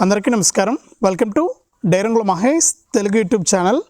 అందరికీ నమస్కారం. Welcome to డైరంగుల మహేష్ తెలుగు యూట్యూబ్ ఛానల్.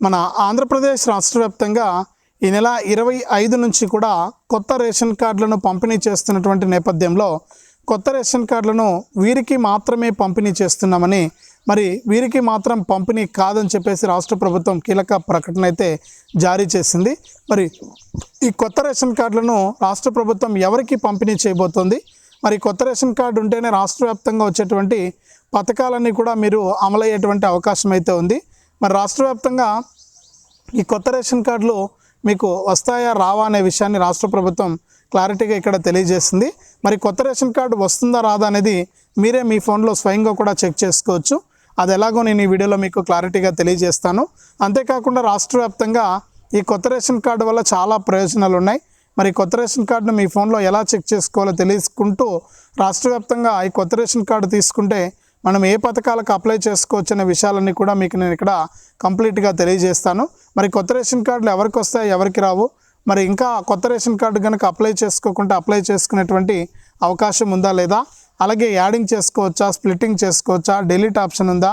మన ఆంధ్రప్రదేశ్ రాష్ట్ర వ్యాప్తంగా ఈ నెల ఇరవై ఐదు నుంచి కూడా కొత్త రేషన్ కార్డులను పంపిణీ చేస్తున్నటువంటి నేపథ్యంలో కొత్త రేషన్ కార్డులను వీరికి మాత్రమే పంపిణీ చేస్తున్నామని మరి వీరికి మాత్రం పంపిణీ కాదని చెప్పేసి రాష్ట్ర ప్రభుత్వం కీలక ప్రకటన అయితే జారీ చేసింది. మరి ఈ కొత్త రేషన్ కార్డులను రాష్ట్ర ప్రభుత్వం ఎవరికి పంపిణీ చేయబోతోంది? మరి కొత్త రేషన్ కార్డు ఉంటేనే రాష్ట్ర వ్యాప్తంగా వచ్చేటువంటి పథకాలన్నీ కూడా మీరు అమలయ్యేటువంటి అవకాశం అయితే ఉంది. మరి రాష్ట్ర వ్యాప్తంగా ఈ కొత్త రేషన్ కార్డులు మీకు వస్తాయా రావా అనే విషయాన్ని రాష్ట్ర ప్రభుత్వం క్లారిటీగా ఇక్కడ తెలియజేసింది. మరి కొత్త రేషన్ కార్డు వస్తుందా రాదా అనేది మీరే మీ ఫోన్లో స్వయంగా కూడా చెక్ చేసుకోవచ్చు. అది ఎలాగో నేను ఈ వీడియోలో మీకు క్లారిటీగా తెలియజేస్తాను. అంతేకాకుండా రాష్ట్ర వ్యాప్తంగా ఈ కొత్త రేషన్ కార్డు వల్ల చాలా ప్రయోజనాలు ఉన్నాయి. మరి కొత్త రేషన్ కార్డును మీ ఫోన్లో ఎలా చెక్ చేసుకోవాలో తెలుసుకుంటూ రాష్ట్ర వ్యాప్తంగా ఈ కొత్త రేషన్ కార్డు తీసుకుంటే మనం ఏ పథకాలకు అప్లై చేసుకోవచ్చు అనే విషయాలన్నీ కూడా మీకు నేను ఇక్కడ కంప్లీట్గా తెలియజేస్తాను. మరి కొత్త రేషన్ కార్డులు ఎవరికి వస్తాయి ఎవరికి రావు? మరి ఇంకా కొత్త రేషన్ కార్డు కనుక అప్లై చేసుకోకుండా అప్లై చేసుకునేటువంటి అవకాశం ఉందా లేదా? అలాగే యాడింగ్ చేసుకోవచ్చా స్ప్లిట్టింగ్ చేసుకోవచ్చా డెలీట్ ఆప్షన్ ఉందా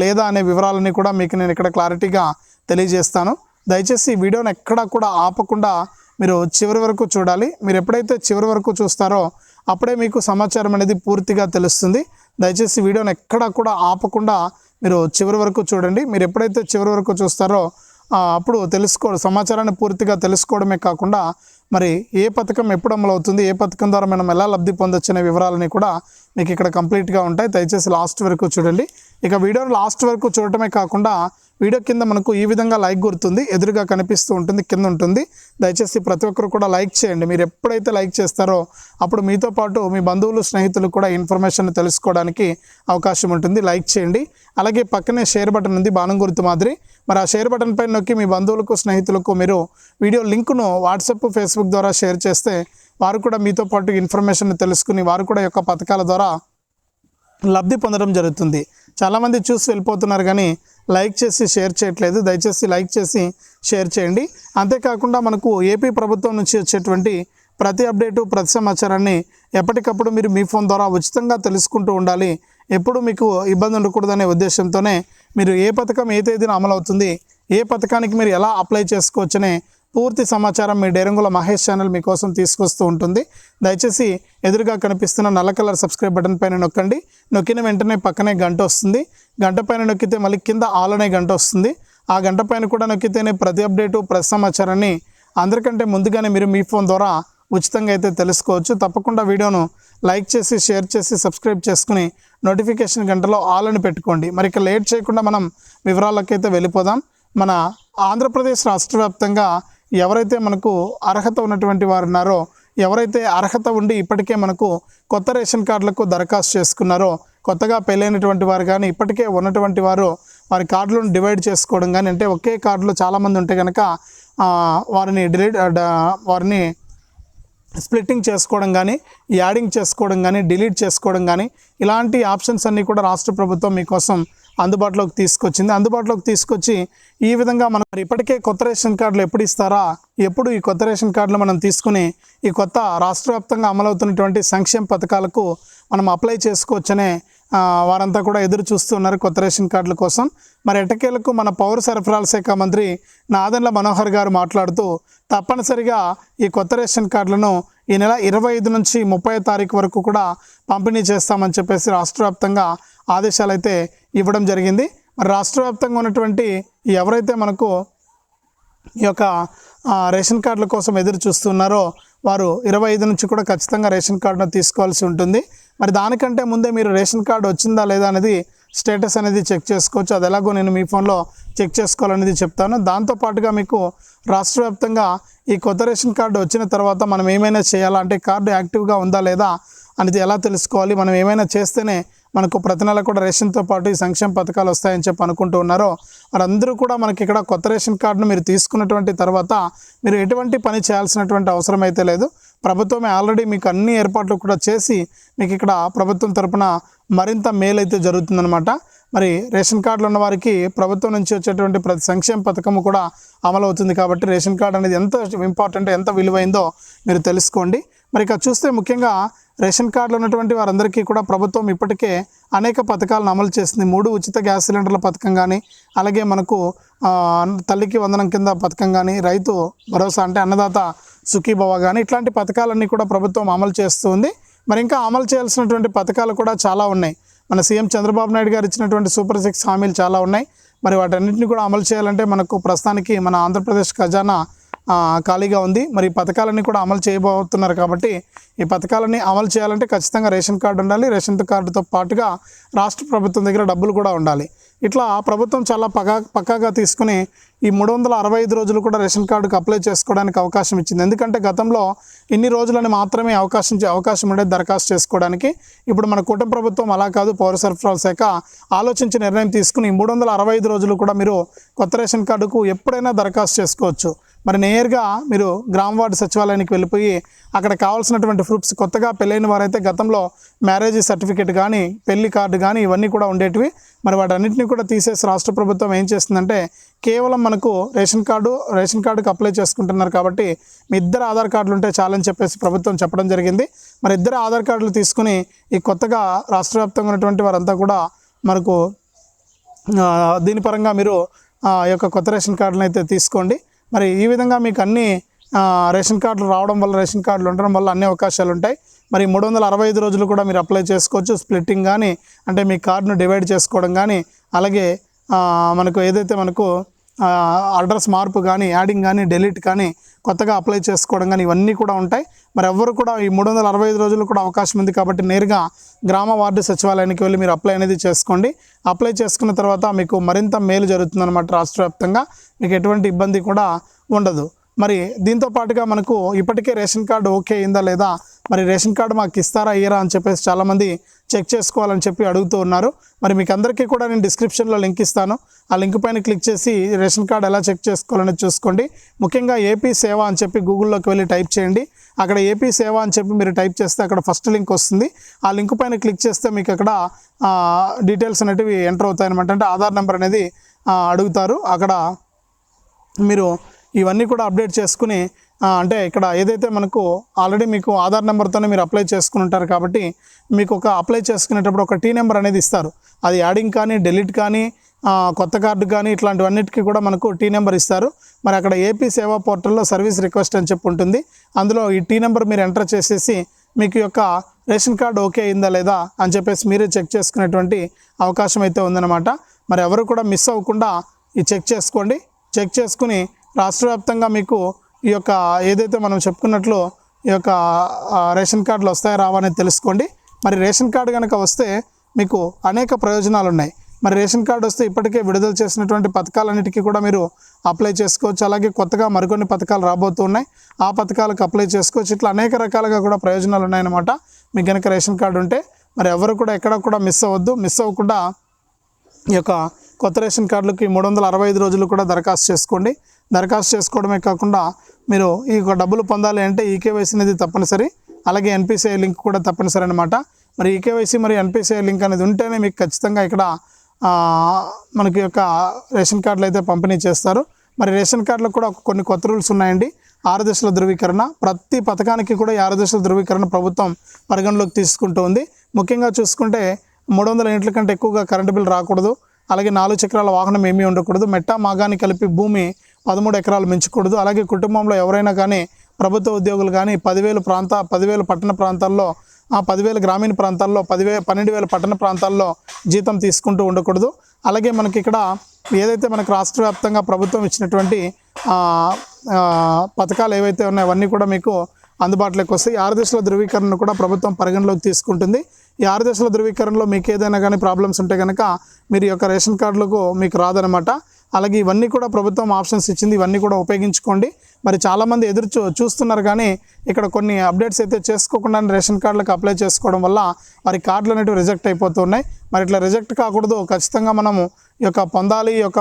లేదా అనే వివరాలన్నీ కూడా మీకు నేను ఇక్కడ క్లారిటీగా తెలియజేస్తాను. దయచేసి ఈ వీడియోని ఎక్కడా కూడా ఆపకుండా మీరు చివరి వరకు చూడాలి. మీరు ఎప్పుడైతే చివరి వరకు చూస్తారో అప్పుడే మీకు సమాచారం అనేది పూర్తిగా తెలుస్తుంది. దయచేసి వీడియోని ఎక్కడా కూడా ఆపకుండా మీరు చివరి వరకు చూడండి. మీరు ఎప్పుడైతే చివరి వరకు చూస్తారో అప్పుడు తెలుసుకో సమాచారాన్ని పూర్తిగా తెలుసుకోవడమే కాకుండా మరి ఏ పథకం ఎప్పుడు అమలు అవుతుంది ఏ పథకం ద్వారా మనం ఎలా లబ్ధి పొందొచ్చు అనే వివరాలని కూడా మీకు ఇక్కడ కంప్లీట్గా ఉంటాయి. దయచేసి లాస్ట్ వరకు చూడండి. ఇక వీడియోని లాస్ట్ వరకు చూడటమే కాకుండా వీడియో కింద మనకు ఈ విధంగా లైక్ గుర్తుంది ఎదురుగా కనిపిస్తూ ఉంటుంది కింద ఉంటుంది. దయచేసి ప్రతి ఒక్కరు కూడా లైక్ చేయండి. మీరు ఎప్పుడైతే లైక్ చేస్తారో అప్పుడు మీతో పాటు మీ బంధువులు స్నేహితులు కూడా ఇన్ఫర్మేషన్ తెలుసుకోవడానికి అవకాశం ఉంటుంది. లైక్ చేయండి. అలాగే పక్కనే షేర్ బటన్ ఉంది బాణం గుర్తు మాదిరి. మరి ఆ షేర్ బటన్ పైన నొక్కి మీ బంధువులకు స్నేహితులకు మీరు వీడియో లింక్ను వాట్సాప్ ఫేస్బుక్ ద్వారా షేర్ చేస్తే వారు కూడా మీతో పాటు ఇన్ఫర్మేషన్ తెలుసుకుని వారు కూడా యొక్క పథకాల ద్వారా లబ్ధి పొందడం జరుగుతుంది. చాలామంది చూసి వెళ్ళిపోతున్నారు కానీ లైక్ చేసి షేర్ చేయట్లేదు. దయచేసి లైక్ చేసి షేర్ చేయండి. అంతేకాకుండా మనకు ఏపీ ప్రభుత్వం నుంచి వచ్చేటువంటి ప్రతి అప్డేటు ప్రతి సమాచారాన్ని ఎప్పటికప్పుడు మీరు మీ ఫోన్ ద్వారా ఉచితంగా తెలుసుకుంటూ ఉండాలి. ఎప్పుడు మీకు ఇబ్బంది ఉండకూడదనే ఉద్దేశంతోనే మీరు ఏ పథకం ఏ తేదీన అమలు అవుతుంది ఏ పథకానికి మీరు ఎలా అప్లై చేసుకోవచ్చనే పూర్తి సమాచారం మీ డేరంగుల మహేష్ ఛానల్ మీకోసం తీసుకొస్తూ ఉంటుంది. దయచేసి ఎదురుగా కనిపిస్తున్న నల్ల కలర్ సబ్స్క్రైబ్ బటన్ పైన నొక్కండి. నొక్కిన వెంటనే పక్కనే గంట వస్తుంది. గంట పైన నొక్కితే మళ్ళీ కింద ఆల్ అనే గంట వస్తుంది. ఆ గంట పైన కూడా నొక్కితేనే ప్రతి అప్డేటు ప్రతి సమాచారాన్ని అందరికంటే ముందుగానే మీరు మీ ఫోన్ ద్వారా ఉచితంగా అయితే తెలుసుకోవచ్చు. తప్పకుండా వీడియోను లైక్ చేసి షేర్ చేసి సబ్స్క్రైబ్ చేసుకుని నోటిఫికేషన్ గంటలో ఆల్ అని పెట్టుకోండి. మరి ఇక లేట్ చేయకుండా మనం వివరాలకైతే వెళ్ళిపోదాం. మన ఆంధ్రప్రదేశ్ రాష్ట్ర వ్యాప్తంగా ఎవరైతే మనకు అర్హత ఉన్నటువంటి వారు ఉన్నారో ఎవరైతే అర్హత ఉండి ఇప్పటికే మనకు కొత్త రేషన్ కార్డులకు దరఖాస్తు చేసుకున్నారో కొత్తగా పెళ్ళైనటువంటి వారు కానీ ఇప్పటికే ఉన్నటువంటి వారు వారి కార్డులను డివైడ్ చేసుకోవడం కానీ అంటే ఒకే కార్డులో చాలామంది ఉంటే కనుక వారిని డిలీట్ వారిని స్ప్లిట్టింగ్ చేసుకోవడం కానీ యాడింగ్ చేసుకోవడం కానీ డిలీట్ చేసుకోవడం కానీ ఇలాంటి ఆప్షన్స్ అన్నీ కూడా రాష్ట్ర ప్రభుత్వం మీకోసం అందుబాటులోకి తీసుకొచ్చింది. అందుబాటులోకి తీసుకొచ్చి ఈ విధంగా మనం ఇప్పటికే కొత్త రేషన్ కార్డులు ఎప్పుడు ఇస్తారా? ఎప్పుడు ఈ కొత్త రేషన్ కార్డులు మనం తీసుకుని ఈ కొత్త రాష్ట్ర వ్యాప్తంగా అమలవుతున్నటువంటి సంక్షేమ పథకాలకు మనం అప్లై చేసుకోవచ్చనే వారంతా కూడా ఎదురు చూస్తున్నారు కొత్త రేషన్ కార్డుల కోసం. మరి ఎటకేలకు మన పౌర సరఫరాల శాఖ మంత్రి నాదెండ్ల మనోహర్ గారు మాట్లాడుతూ తప్పనిసరిగా ఈ కొత్త రేషన్ కార్డులను ఈ నెల ఇరవై ఐదు నుంచి ముప్పై తారీఖు వరకు కూడా పంపిణీ చేస్తామని చెప్పేసి రాష్ట్ర వ్యాప్తంగా ఆదేశాలు అయితే ఇవ్వడం జరిగింది. మరి రాష్ట్ర వ్యాప్తంగా ఉన్నటువంటి ఎవరైతే మనకు ఈ యొక్క రేషన్ కార్డుల కోసం ఎదురు చూస్తున్నారో వారు ఇరవై ఐదు నుంచి కూడా ఖచ్చితంగా రేషన్ కార్డును తీసుకోవాల్సి ఉంటుంది. మరి దానికంటే ముందే మీరు రేషన్ కార్డు వచ్చిందా లేదా అనేది స్టేటస్ అనేది చెక్ చేసుకోవచ్చు. అది ఎలాగో నేను మీ ఫోన్లో చెక్ చేసుకోవాలనేది చెప్తాను. దాంతోపాటుగా మీకు రాష్ట్ర వ్యాప్తంగా ఈ కొత్త రేషన్ కార్డు వచ్చిన తర్వాత మనం ఏమైనా చేయాలా? అంటే కార్డు యాక్టివ్గా ఉందా లేదా? అనేది ఎలా తెలుసుకోవాలి? మనం ఏమైనా చేస్తేనే మనకు ప్రతి నెల కూడా రేషన్తో పాటు ఈ సంక్షేమ పథకాలు వస్తాయని చెప్పి అనుకుంటూ ఉన్నారో వారందరూ కూడా మనకి ఇక్కడ కొత్త రేషన్ కార్డును మీరు తీసుకున్నటువంటి తర్వాత మీరు ఎటువంటి పని చేయాల్సినటువంటి అవసరం అయితే లేదు. ప్రభుత్వమే ఆల్రెడీ మీకు అన్ని ఏర్పాట్లు కూడా చేసి మీకు ఇక్కడ ప్రభుత్వం తరపున మరింత మేలైతే జరుగుతుందన్నమాట. మరి రేషన్ కార్డులు ఉన్న వారికి ప్రభుత్వం నుంచి వచ్చేటువంటి ప్రతి సంక్షేమ పథకము కూడా అమలు అవుతుంది కాబట్టి రేషన్ కార్డు అనేది ఎంత ఇంపార్టెంట్ ఎంత విలువైందో మీరు తెలుసుకోండి. మరి ఇక చూస్తే ముఖ్యంగా రేషన్ కార్డులు ఉన్నటువంటి వారందరికీ కూడా ప్రభుత్వం ఇప్పటికే అనేక పథకాలను అమలు చేసింది. మూడు ఉచిత గ్యాస్ సిలిండర్ల పథకం కానీ అలాగే మనకు తల్లికి వందనం కింద పథకం కానీ రైతు భరోసా అంటే అన్నదాత సుఖీభవ కానీ ఇట్లాంటి పథకాలన్నీ కూడా ప్రభుత్వం అమలు చేస్తుంది మరి ఇంకా అమలు చేయాల్సినటువంటి పథకాలు కూడా చాలా ఉన్నాయి. మన సీఎం చంద్రబాబు నాయుడు గారు ఇచ్చినటువంటి సూపర్ సిక్స్ హామీలు చాలా ఉన్నాయి. మరి వాటన్నింటినీ కూడా అమలు చేయాలంటే మనకు ప్రస్తుతానికి మన ఆంధ్రప్రదేశ్ ఖజానా ఖాళీగా ఉంది. మరి ఈ పథకాలన్నీ కూడా అమలు చేయబోతున్నారు కాబట్టి ఈ పథకాలన్నీ అమలు చేయాలంటే ఖచ్చితంగా రేషన్ కార్డు ఉండాలి. రేషన్ కార్డుతో పాటుగా రాష్ట్ర ప్రభుత్వం దగ్గర డబ్బులు కూడా ఉండాలి. ఇట్లా ప్రభుత్వం చాలా పగా పక్కాగా తీసుకుని ఈ మూడు వందల అరవై ఐదు రోజులు కూడా రేషన్ కార్డుకు అప్లై చేసుకోవడానికి అవకాశం ఇచ్చింది. ఎందుకంటే గతంలో ఇన్ని రోజులని మాత్రమే అవకాశం చే- అవకాశం ఉండేది దరఖాస్తు చేసుకోవడానికి ఇప్పుడు మన కూటమి ప్రభుత్వం అలా కాదు పౌర సరఫరాల శాఖ ఆలోచించి నిర్ణయం తీసుకుని మూడు వందల అరవై ఐదు రోజులు కూడా మీరు కొత్త రేషన్ కార్డుకు ఎప్పుడైనా దరఖాస్తు చేసుకోవచ్చు. మరి నేరుగా మీరు గ్రామ వార్డు సచివాలయానికి వెళ్ళిపోయి అక్కడ కావాల్సినటువంటి ప్రూఫ్స్ కొత్తగా పెళ్ళైన వారైతే గతంలో మ్యారేజ్ సర్టిఫికేట్ కానీ పెళ్ళి కార్డు కానీ ఇవన్నీ కూడా ఉండేటివి. మరి వాటన్నింటినీ కూడా తీసేసి రాష్ట్ర ప్రభుత్వం ఏం చేస్తుందంటే కేవలం మనకు రేషన్ కార్డు రేషన్ కార్డుకి అప్లై చేసుకుంటున్నారు కాబట్టి మీ ఇద్దరు ఆధార్ కార్డులు ఉంటే చాలని చెప్పేసి ప్రభుత్వం చెప్పడం జరిగింది. మరి ఇద్దరు ఆధార్ కార్డులు తీసుకుని ఈ కొత్తగా రాష్ట్ర వ్యాప్తంగా ఉన్నటువంటి వారంతా కూడా మనకు దీనిపరంగా దీని పరంగా మీరు ఆ యొక్క కొత్త రేషన్ కార్డులను అయితే తీసుకోండి. మరి ఈ విధంగా మీకు అన్ని రేషన్ కార్డులు రావడం వల్ల రేషన్ కార్డులు ఉండడం వల్ల అన్ని అవకాశాలు ఉంటాయి. మరి మూడు వందల అరవై ఐదు రోజులు కూడా మీరు అప్లై చేసుకోవచ్చు. స్ప్లిట్టింగ్ కానీ అంటే మీ కార్డును డివైడ్ చేసుకోవడం కానీ అలాగే మనకు ఏదైతే మనకు అడ్రస్ మార్పు కానీ యాడింగ్ కానీ డెలీట్ కానీ కొత్తగా అప్లై చేసుకోవడం కానీ ఇవన్నీ కూడా ఉంటాయి. మరి ఎవ్వరు కూడా ఈ మూడు వందల అరవై ఐదు రోజులు కూడా అవకాశం ఉంది కాబట్టి నేరుగా గ్రామ వార్డు సచివాలయానికి వెళ్ళి మీరు అప్లై అనేది చేసుకోండి. అప్లై చేసుకున్న తర్వాత మీకు మరింత మేలు జరుగుతుందన్నమాట రాష్ట్ర వ్యాప్తంగా. మీకు ఎటువంటి ఇబ్బంది కూడా ఉండదు. మరి దీంతో పాటుగా మనకు ఇప్పటికే రేషన్ కార్డు ఓకే అయిందా లేదా? మరి రేషన్ కార్డు మాకు ఇస్తారా ఇయ్యరా అని చెప్పేసి చాలామంది చెక్ చేసుకోవాలని చెప్పి అడుగుతూ ఉన్నారు. మరి మీకు అందరికీ కూడా నేను డిస్క్రిప్షన్లో లింక్ ఇస్తాను. ఆ లింక్ పైన క్లిక్ చేసి రేషన్ కార్డు ఎలా చెక్ చేసుకోవాలని చూసుకోండి. ముఖ్యంగా ఏపీ సేవ అని చెప్పి గూగుల్లోకి వెళ్ళి టైప్ చేయండి. అక్కడ ఏపీ సేవ అని చెప్పి మీరు టైప్ చేస్తే అక్కడ ఫస్ట్ లింక్ వస్తుంది. ఆ లింక్ పైన క్లిక్ చేస్తే మీకు అక్కడ డీటెయిల్స్ అనేటివి ఎంటర్ అవుతాయి అనమాట అంటే ఆధార్ నెంబర్ అనేది అడుగుతారు. అక్కడ మీరు ఇవన్నీ కూడా అప్డేట్ చేసుకుని అంటే ఇక్కడ ఏదైతే మనకు ఆల్రెడీ మీకు ఆధార్ నెంబర్తోనే మీరు అప్లై చేసుకుని ఉంటారు కాబట్టి మీకు ఒక అప్లై చేసుకునేటప్పుడు ఒక టీ నెంబర్ అనేది ఇస్తారు. అది యాడింగ్ కానీ డెలీట్ కానీ కొత్త కార్డు కానీ ఇట్లాంటివన్నిటికీ కూడా మనకు టీ నెంబర్ ఇస్తారు. మరి అక్కడ ఏపీ సేవా పోర్టల్లో సర్వీస్ రిక్వెస్ట్ అని చెప్పి ఉంటుంది. అందులో ఈ టీ నెంబర్ మీరు ఎంటర్ చేసేసి మీకు యొక్క రేషన్ కార్డు ఓకే అయిందా లేదా అని చెప్పేసి మీరే చెక్ చేసుకునేటువంటి అవకాశం అయితే ఉందన్నమాట. మరి ఎవరు కూడా మిస్ అవ్వకుండా ఈ చెక్ చేసుకోండి. చెక్ చేసుకుని రాష్ట్ర వ్యాప్తంగా మీకు ఈ యొక్క ఏదైతే మనం చెప్పుకున్నట్లు ఈ యొక్క రేషన్ కార్డులు వస్తాయా రావనేది అనేది తెలుసుకోండి. మరి రేషన్ కార్డు కనుక వస్తే మీకు అనేక ప్రయోజనాలు ఉన్నాయి. మరి రేషన్ కార్డు వస్తే ఇప్పటికే విడుదల చేసినటువంటి పథకాలన్నిటికీ కూడా మీరు అప్లై చేసుకోవచ్చు. అలాగే కొత్తగా మరికొన్ని పథకాలు రాబోతూ ఉన్నాయి. ఆ పథకాలకు అప్లై చేసుకోవచ్చు. ఇట్లా అనేక రకాలుగా కూడా ప్రయోజనాలు ఉన్నాయన్నమాట. మీకు కనుక రేషన్ కార్డు ఉంటే మరి ఎవరు కూడా ఎక్కడ కూడా మిస్ అవ్వద్దు. మిస్ అవ్వకుండా ఈ యొక్క కొత్త రేషన్ కార్డులకి మూడు వందల అరవై ఐదు రోజులు కూడా దరఖాస్తు చేసుకోండి. దరఖాస్తు చేసుకోవడమే కాకుండా మీరు ఈ డబ్బులు పొందాలి అంటే ఈకేవైసీ అనేది తప్పనిసరి. అలాగే ఎన్పిసిఐ లింక్ కూడా తప్పనిసరి అనమాట మరి ఈకేవైసీ మరి ఎన్పిసిఐ లింక్ అనేది ఉంటేనే మీకు ఖచ్చితంగా ఇక్కడ మనకి యొక్క రేషన్ కార్డులు అయితే పంపిణీ చేస్తారు. మరి రేషన్ కార్డులకు కూడా కొన్ని కొత్త రూల్స్ ఉన్నాయండి. ఆరు దశల ధృవీకరణ. ప్రతి పథకానికి కూడా ఈ ఆరు దశల ధృవీకరణ ప్రభుత్వం పరిగణలోకి తీసుకుంటూ ఉంది. ముఖ్యంగా చూసుకుంటే మూడు వందల యూనిట్ల కంటే ఎక్కువగా కరెంటు బిల్ రాకూడదు. అలాగే నాలుగు చక్రాల వాహనం ఏమీ ఉండకూడదు. మెట్ట మాగాని కలిపి భూమి పదమూడు ఎకరాలు మించకూడదు. అలాగే కుటుంబంలో ఎవరైనా కానీ ప్రభుత్వ ఉద్యోగులు కానీ పదివేలు ప్రాంత పదివేలు పట్టణ ప్రాంతాల్లో ఆ పదివేల గ్రామీణ ప్రాంతాల్లో పదివే పన్నెండు వేల పట్టణ ప్రాంతాల్లో జీతం తీసుకుంటూ ఉండకూడదు. అలాగే మనకి ఇక్కడ ఏదైతే మనకు రాష్ట్ర వ్యాప్తంగా ప్రభుత్వం ఇచ్చినటువంటి పథకాలు ఏవైతే ఉన్నాయో అవన్నీ కూడా మీకు అందుబాటులోకి వస్తాయి. ఈ ఆరు దశల ధృవీకరణను కూడా ప్రభుత్వం పరిగణలోకి తీసుకుంటుంది. ఈ ఆరు దశల ధృవీకరణలో మీకు ఏదైనా కానీ ప్రాబ్లమ్స్ ఉంటే కనుక మీరు ఈ యొక్క రేషన్ కార్డులకు మీకు రాదనమాట. అలాగే ఇవన్నీ కూడా ప్రభుత్వం ఆప్షన్స్ ఇచ్చింది ఇవన్నీ కూడా ఉపయోగించుకోండి. మరి చాలామంది ఎదురు చూ చూస్తున్నారు కానీ ఇక్కడ కొన్ని అప్డేట్స్ అయితే చేసుకోకుండా రేషన్ కార్డులకు అప్లై చేసుకోవడం వల్ల వారి కార్డులు అనేవి రిజెక్ట్ అయిపోతున్నాయి మరి ఇట్లా రిజెక్ట్ కాకూడదు ఖచ్చితంగా మనము యొక్క పొందాలి ఈ యొక్క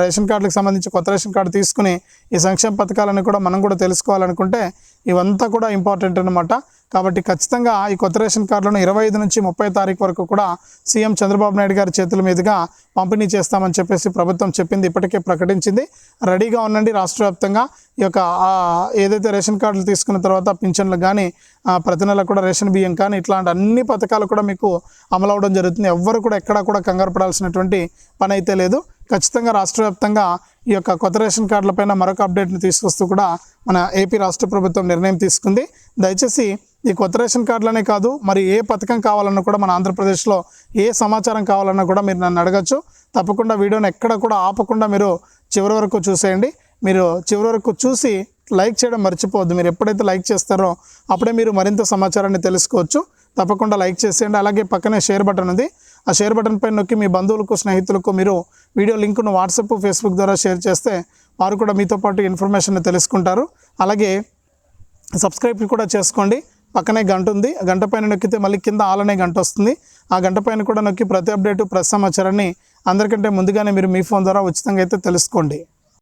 రేషన్ కార్డులకు సంబంధించి కొత్త రేషన్ కార్డు తీసుకుని ఈ సంక్షేమ పథకాలను కూడా మనం కూడా తెలుసుకోవాలనుకుంటే ఇవంతా కూడా ఇంపార్టెంట్ అనమాట కాబట్టి ఖచ్చితంగా ఈ కొత్త రేషన్ కార్డులను ఇరవై ఐదు నుంచి ముప్పై తారీఖు వరకు కూడా సీఎం చంద్రబాబు నాయుడు గారి చేతుల మీదుగా పంపిణీ చేస్తామని చెప్పేసి ప్రభుత్వం చెప్పింది ఇప్పటికే ప్రకటించింది. రెడీగా ఉండండి రాష్ట్ర వ్యాప్తంగా ఈ యొక్క ఏదైతే రేషన్ కార్డులు తీసుకున్న తర్వాత పింఛన్లు కానీ ప్రతి నెల కూడా రేషన్ బియ్యం కానీ ఇట్లాంటి అన్ని పథకాలు కూడా మీకు అమలు జరుగుతుంది. ఎవ్వరు కూడా ఎక్కడా కూడా కంగారు పడాల్సినటువంటి పని అయితే లేదు. ఖచ్చితంగా రాష్ట్ర వ్యాప్తంగా ఈ యొక్క కొత్త రేషన్ కార్డులపైన మరొక అప్డేట్ని తీసుకొస్తూ కూడా మన ఏపీ రాష్ట్ర ప్రభుత్వం నిర్ణయం తీసుకుంది. దయచేసి ఈ కొత్త రేషన్ కార్డులనే కాదు మరి ఏ పథకం కావాలన్నా కూడా మన ఆంధ్రప్రదేశ్లో ఏ సమాచారం కావాలన్నా కూడా మీరు నన్ను అడగచ్చు. తప్పకుండా వీడియోని ఎక్కడ కూడా ఆపకుండా మీరు చివరి వరకు చూసేయండి. మీరు చివరి వరకు చూసి లైక్ చేయడం మర్చిపోవద్దు. మీరు ఎప్పుడైతే లైక్ చేస్తారో అప్పుడే మీరు మరింత సమాచారాన్ని తెలుసుకోవచ్చు. తప్పకుండా లైక్ చేసేయండి. అలాగే పక్కనే షేర్ బటన్ ఉంది. ఆ షేర్ బటన్ పైన నొక్కి మీ బంధువులకు స్నేహితులకు మీరు వీడియో లింకును వాట్సాప్ ఫేస్బుక్ ద్వారా షేర్ చేస్తే వారు కూడా మీతో పాటు ఇన్ఫర్మేషన్ తెలుసుకుంటారు. అలాగే సబ్స్క్రైబ్ కూడా చేసుకోండి. పక్కనే గంట ఉంది. ఆ గంట పైన నొక్కితే మళ్ళీ కింద ఆలనే గంట వస్తుంది. ఆ గంట పైన కూడా నొక్కి ప్రతి అప్డేటు ప్రతి సమాచారాన్ని అందరికంటే ముందుగానే మీరు మీ ఫోన్ ద్వారా ఉచితంగా అయితే తెలుసుకోండి.